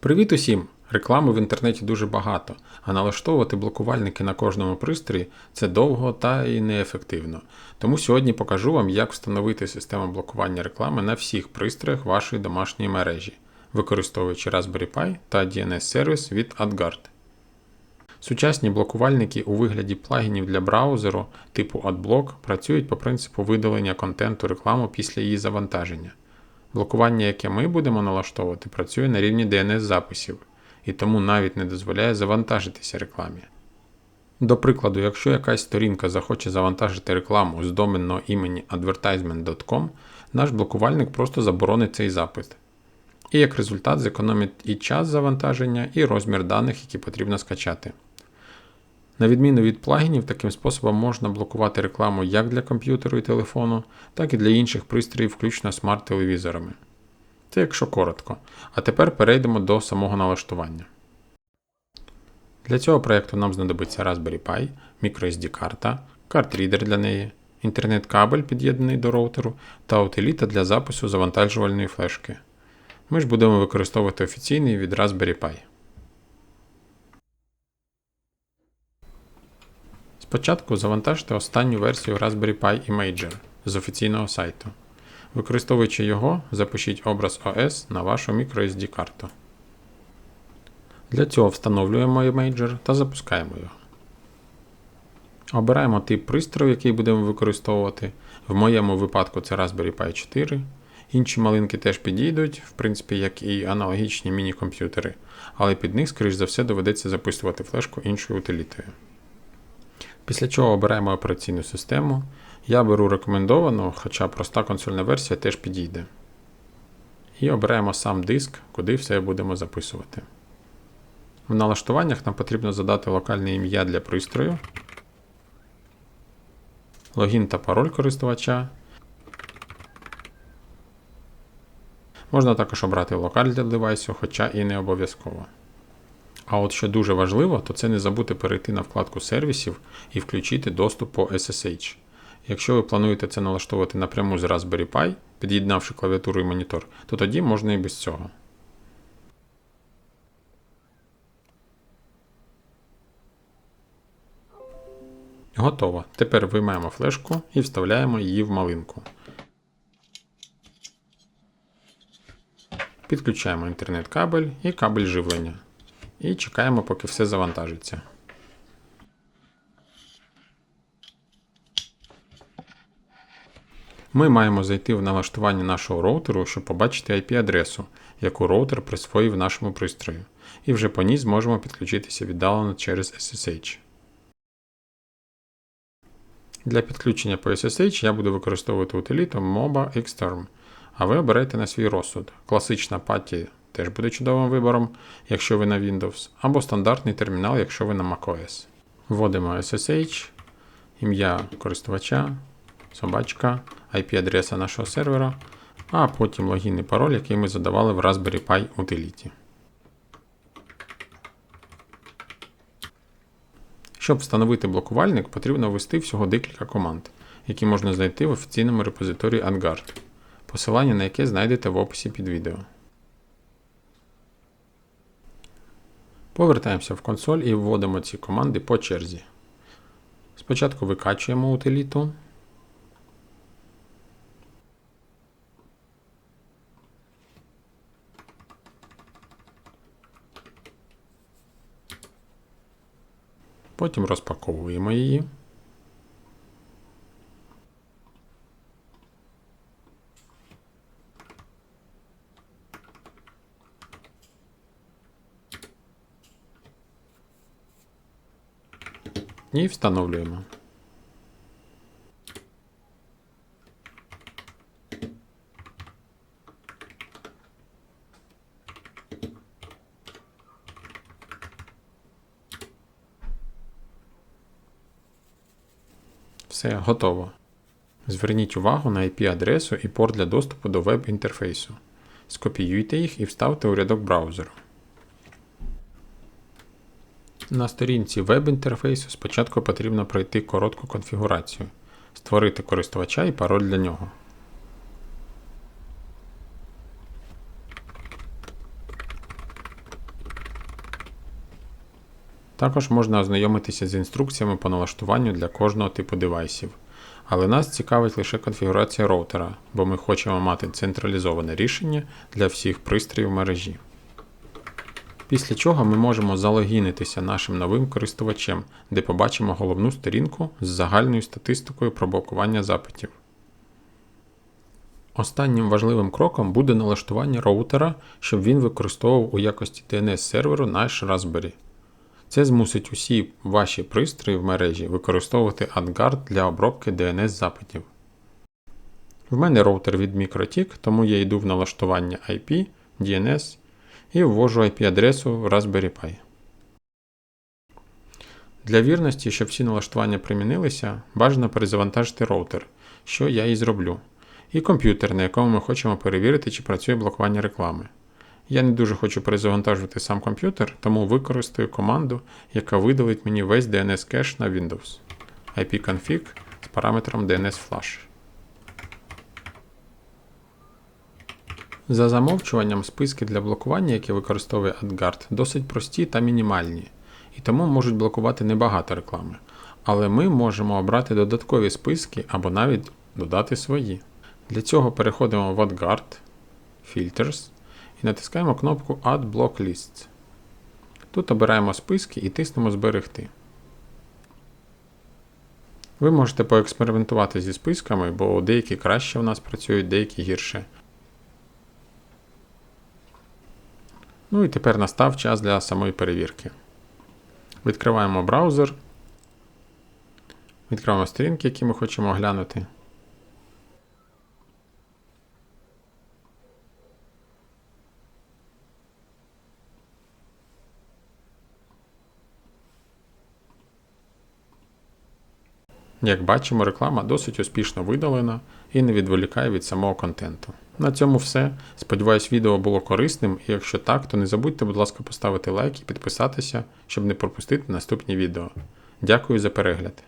Привіт усім! Реклами в інтернеті дуже багато, а налаштовувати блокувальники на кожному пристрої це довго та і неефективно. Тому сьогодні покажу вам, як встановити систему блокування реклами на всіх пристроях вашої домашньої мережі, використовуючи Raspberry Pi та DNS-сервіс від AdGuard. Сучасні блокувальники у вигляді плагінів для браузеру типу AdBlock працюють по принципу видалення контенту реклами після її завантаження. Блокування, яке ми будемо налаштовувати, працює на рівні DNS-записів і тому навіть не дозволяє завантажитися рекламі. До прикладу, якщо якась сторінка захоче завантажити рекламу з доменного імені advertisement.com, наш блокувальник просто заборонить цей запит. І як результат зекономить і час завантаження, і розмір даних, які потрібно скачати. На відміну від плагінів, таким способом можна блокувати рекламу як для комп'ютеру і телефону, так і для інших пристроїв, включно смарт-телевізорами. Це якщо коротко. А тепер перейдемо до самого налаштування. Для цього проєкту нам знадобиться Raspberry Pi, microSD-карта, картрідер для неї, інтернет-кабель, під'єднаний до роутеру та утиліта для запису завантажувальної флешки. Ми ж будемо використовувати офіційний від Raspberry Pi. Спочатку завантажте останню версію Raspberry Pi Imager з офіційного сайту. Використовуючи його, запишіть образ OS на вашу microSD карту. Для цього встановлюємо Imager та запускаємо його. Обираємо тип пристрою, який будемо використовувати. В моєму випадку це Raspberry Pi 4. Інші малинки теж підійдуть, в принципі, як і аналогічні міні-комп'ютери, але під них, скоріш за все, доведеться записувати флешку іншою утилітою. Після чого обираємо операційну систему. Я беру рекомендовану, хоча проста консольна версія теж підійде. І обираємо сам диск, куди все будемо записувати. В налаштуваннях нам потрібно задати локальне ім'я для пристрою, логін та пароль користувача. Можна також обрати локаль для девайсу, хоча і не обов'язково. А от що дуже важливо, то це не забути перейти на вкладку сервісів і включити доступ по SSH. Якщо ви плануєте це налаштовувати напряму з Raspberry Pi, під'єднавши клавіатуру і монітор, то тоді можна і без цього. Готово. Тепер виймаємо флешку і вставляємо її в малинку. Підключаємо інтернет-кабель і кабель живлення. І чекаємо, поки все завантажиться. Ми маємо зайти в налаштування нашого роутеру, щоб побачити IP-адресу, яку роутер присвоїв нашому пристрою, і вже по ній зможемо підключитися віддалено через SSH. Для підключення по SSH я буду використовувати утиліту MOBA Xterm, а ви оберете на свій розсуд. Класична паті теж буде чудовим вибором, якщо ви на Windows, або стандартний термінал, якщо ви на macOS. Вводимо SSH, ім'я користувача, собачка, IP-адреса нашого сервера, а потім логін і пароль, який ми задавали в Raspberry Pi утиліті. Щоб встановити блокувальник, потрібно ввести всього декілька команд, які можна знайти в офіційному репозиторії AdGuard, посилання на яке знайдете в описі під відео. Повертаємося в консоль і вводимо ці команди по черзі. Спочатку викачуємо утиліту. Потім розпаковуємо її. І встановлюємо. Все, готово. Зверніть увагу на IP-адресу і порт для доступу до веб-інтерфейсу. Скопіюйте їх і вставте у рядок браузеру. На сторінці веб-інтерфейсу спочатку потрібно пройти коротку конфігурацію, створити користувача і пароль для нього. Також можна ознайомитися з інструкціями по налаштуванню для кожного типу девайсів. Але нас цікавить лише конфігурація роутера, бо ми хочемо мати централізоване рішення для всіх пристроїв мережі. Після чого ми можемо залогінитися нашим новим користувачем, де побачимо головну сторінку з загальною статистикою про блокування запитів. Останнім важливим кроком буде налаштування роутера, щоб він використовував у якості DNS серверу наш Raspberry. Це змусить усі ваші пристрої в мережі використовувати AdGuard для обробки DNS запитів. В мене роутер від MikroTik, тому я йду в налаштування IP, DNS і ввожу IP-адресу Raspberry Pi. Для вірності, щоб всі налаштування примінилися, бажано перезавантажити роутер, що я і зроблю, і комп'ютер, на якому ми хочемо перевірити, чи працює блокування реклами. Я не дуже хочу перезавантажувати сам комп'ютер, тому використаю команду, яка видалить мені весь DNS кеш на Windows ipconfig з параметром DNS За замовчуванням списки для блокування, які використовує AdGuard, досить прості та мінімальні, і тому можуть блокувати небагато реклами. Але ми можемо обрати додаткові списки або навіть додати свої. Для цього переходимо в AdGuard, Filters і натискаємо кнопку Add Block Lists. Тут обираємо списки і тиснемо Зберегти. Ви можете поекспериментувати зі списками, бо деякі краще в нас працюють, деякі гірше. Ну і тепер настав час для самої перевірки. Відкриваємо браузер. Відкриваємо сторінки, які ми хочемо оглянути. Як бачимо, реклама досить успішно видалена і не відволікає від самого контенту. На цьому все. Сподіваюсь, відео було корисним, і якщо так, то не забудьте, будь ласка, поставити лайк і підписатися, щоб не пропустити наступні відео. Дякую за перегляд.